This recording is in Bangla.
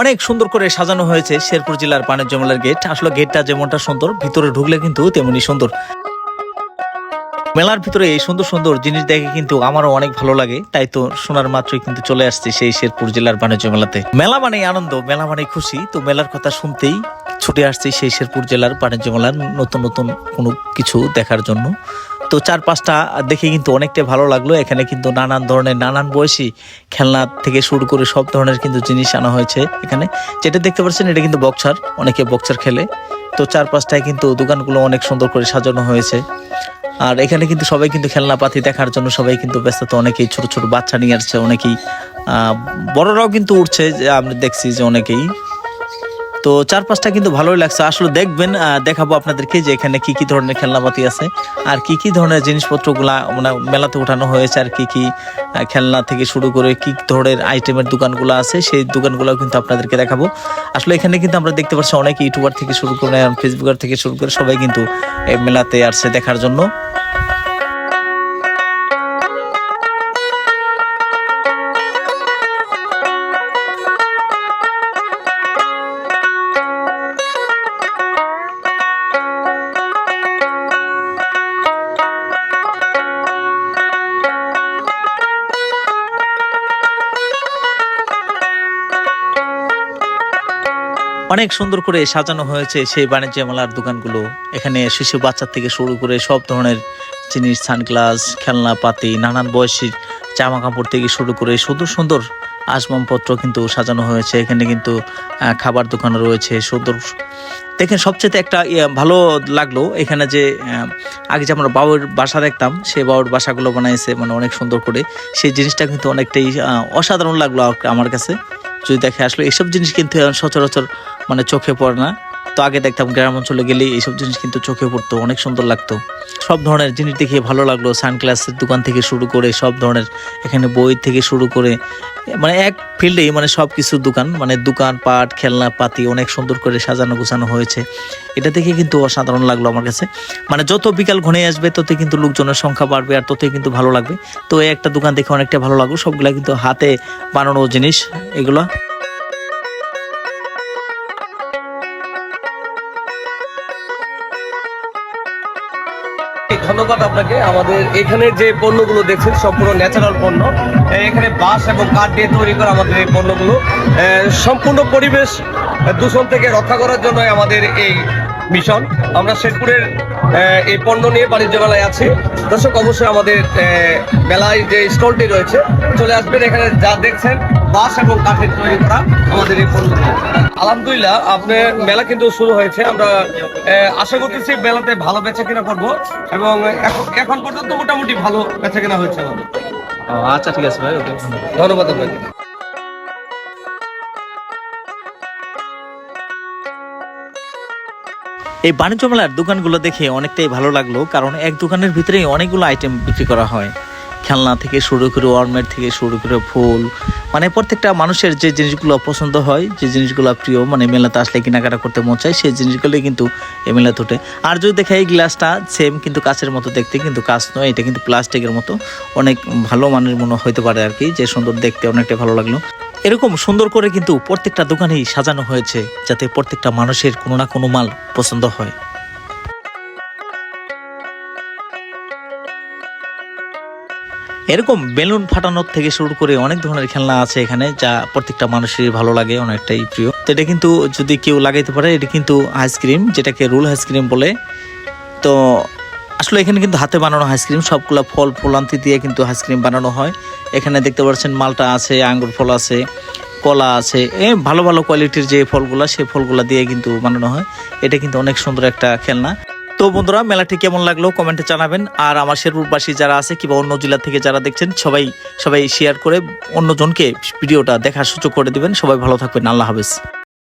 অনেক সুন্দর করে সাজানো হয়েছে শেরপুর জেলার বাণিজ্য মেলার গেট। আসলে গেটটা যেমনটা সুন্দর, ভিতরে ঢুকলে কিন্তু তেমনি সুন্দর। মেলার ভিতরে এই সুন্দর সুন্দর জিনিস দেখে কিন্তু আমারও অনেক ভালো লাগে, তাই তো শোনার মাত্রই কিন্তু চলে আসছে সেই শেরপুর জেলার বাণিজ্য মেলাতে মেলা মানে আনন্দ, মেলা মানে খুশি, তো মেলার কথা শুনতেই ছুটে আসছে সেই শেরপুর জেলার বাণিজ্য মেলার নতুন নতুন কোনো কিছু দেখার জন্য। তো চার পাঁচটা দেখে কিন্তু অনেকটাই ভালো লাগল। এখানে কিন্তু নানান ধরনের নানান বয়সী খেলনা থেকে শুরু করে সব ধরনের কিন্তু জিনিস আনা হয়েছে এখানে। যেটা দেখতে পাচ্ছেন, এটা কিন্তু বক্সার, অনেকে বক্সার খেলে। তো চার পাঁচটায় কিন্তু দোকানগুলো অনেক সুন্দর করে সাজানো হয়েছে। আর এখানে কিন্তু সবাই কিন্তু খেলনাপাতি দেখার জন্য সবাই কিন্তু ব্যস্ত। অনেকেই ছোট ছোট বাচ্চা নিয়ে আসছে, অনেকেই বড়রাও কিন্তু উঠছে। যে আমরা দেখছি যে অনেকেই তো চার পাঁচটা কিন্তু ভালোই লাগছে। আসলে দেখবেন দেখাবো আপনাদেরকে যে এখানে কি কি ধরনের খেলনাপাতি আছে। আর কি কি ধরনের জিনিসপত্রগুলা মানে মেলাতে উঠানো হয়েছে আর কি কি খেলনা থেকে শুরু করে কি ধরনের আইটেমের দোকানগুলো আছে, সেই দোকানগুলো কিন্তু আপনাদেরকে দেখাবো। আসলে এখানে কিন্তু আমরা দেখতে পাচ্ছি অনেক ইউটিউবার থেকে শুরু করে ফেসবুকার থেকে শুরু করে সবাই কিন্তু মেলাতে আসছে দেখার জন্য। অনেক সুন্দর করে সাজানো হয়েছে সেই বাণিজ্য মেলার দোকানগুলো। এখানে শিশু বাচ্চা থেকে শুরু করে সব ধরনের জিনিস, সানগ্লাস, খেলনা, পাতি, নানান বয়সী জামা কাপড় থেকে শুরু করে সুন্দর সুন্দর আসবাবপত্র কিন্তু সাজানো হয়েছে। এখানে কিন্তু খাবার দোকান রয়েছে সুন্দর। দেখেন সবচেয়ে একটা ইয়ে ভালো লাগল এখানে যে আগে যে আমরা বাবুর বাসা দেখতাম সেই বাবুর বাসাগুলো বানাইছে মানে অনেক সুন্দর করে। সেই জিনিসটা কিন্তু অনেকটাই অসাধারণ লাগল আমার কাছে। যদি দেখে আসলে এইসব জিনিস কিন্তু সচরাচর মানে চোখে পড়ে না। তো আগে দেখতাম গ্রাম অঞ্চলে গেলে এইসব জিনিস কিন্তু চোখে পড়তো, অনেক সুন্দর লাগতো। সব ধরনের জিনিস দেখে ভালো লাগল, সানগ্লাসের দোকান থেকে শুরু করে সব ধরনের, এখানে বই থেকে শুরু করে মানে এক ফিল্ডেই মানে সব কিছুর দোকান মানে দোকান, পাট, খেলনা, পাতি অনেক সুন্দর করে সাজানো গোছানো হয়েছে। এটা দেখে কিন্তু অসাধারণ লাগল আমার কাছে। মানে যত বিকাল ঘনে আসবে, তত কিন্তু লোকজনের সংখ্যা বাড়বে আর ততই কিন্তু ভালো লাগবে। তো এই একটা দোকান দেখে অনেকটা ভালো লাগল। সবগুলা কিন্তু হাতে বানানো জিনিস, এগুলো। ধন্যবাদ আপনাকে। আমাদের এখানে যে পণ্যগুলো দেখছেন, সম্পূর্ণ ন্যাচারাল পণ্য। এখানে বাঁশ এবং কাঠ দিয়ে তৈরি করা আমাদের এই পণ্যগুলো। সম্পূর্ণ পরিবেশ দূষণ থেকে রক্ষা করার জন্য আমাদের এই মিশন। আমরা শেরপুরের এই পণ্য নিয়ে বাণিজ্য মেলায় আছি। দর্শক, অবশ্যই আমাদের মেলায় যে স্টলটি রয়েছে, চলে আসবেন। এখানে যা দেখছেন বাঁশ এবং কাঠের তৈরি করা আমাদের এই পণ্য। আলহামদুলিল্লাহ আপনার মেলা কিন্তু শুরু হয়েছে। আমরা আশা করতেছি মেলাতে ভালো বেচা কিনা করব এবং এখন- এখন পর্যন্ত মোটামুটি ভালো বেচা কিনা হয়েছে আমাদের। আচ্ছা ঠিক আছে ভাই ওকে। ধন্যবাদ আপনাকে। এই বাণিজ্য মেলার দোকানগুলো দেখে অনেকটাই ভালো লাগল কারণ এক দোকানের ভিতরেই অনেকগুলো আইটেম বিক্রি করা হয়। খেলনা থেকে শুরু করে ওয়ার্মের থেকে শুরু করে ফুল। মানে প্রত্যেকটা মানুষের যে জিনিসগুলো পছন্দ হয়, যে জিনিসগুলো প্রিয় মানে মেলাতে আসলে কেনাকাটা করতে মন চায়, সেই জিনিসগুলোই কিন্তু এই মেলাতে ওঠে। আর যদি দেখা এই গ্লাসটা সেম কিন্তু কাঁচের মতো দেখতে, কিন্তু কাচ নয়, এটা কিন্তু প্লাস্টিকের মতো। অনেক ভালো মানের মনে হইতে পারে আর কি, যে সুন্দর দেখতে অনেকটা ভালো লাগল। এরকম সুন্দর করে কিন্তু প্রত্যেকটা দোকানেই সাজানো হয়েছে, যাতে প্রত্যেকটা মানুষের কোনো না কোনো মাল পছন্দ হয়। এরকম বেলুন ফাটানোর থেকে শুরু করে অনেক ধরনের খেলনা আছে এখানে, যা প্রত্যেকটা মানুষেরই ভালো লাগে, অনেকটাই প্রিয়। তো এটা কিন্তু যদি কেউ লাগাইতে পারে, এটা কিন্তু আইসক্রিম যেটাকে রুল আইসক্রিম বলে। তো আসলে এখানে কিন্তু হাতে বানানো আইসক্রিম সবগুলা ফল, ফলান্তি দিয়ে কিন্তু আইসক্রিম বানানো হয়। এখানে দেখতে পাচ্ছেন মালটা আছে, আঙ্গুর ফল আছে, কলা আছে, এ ভালো ভালো কোয়ালিটির যে ফলগুলা সেই ফলগুলা দিয়ে কিন্তু বানানো হয়। এটা কিন্তু অনেক সুন্দর একটা খেলনা। তো বন্ধুরা, মেলাটি কেমন লাগল কমেন্টে জানাবেন। আর আমার শেরপুরবাসী যারা আছে কিংবা অন্য জেলা থেকে যারা দেখছেন, সবাই সবাই শেয়ার করে অন্যজনকে ভিডিওটা দেখার সুযোগ করে দেবেন। সবাই ভালো থাকবেন। আল্লাহ হাফেজ।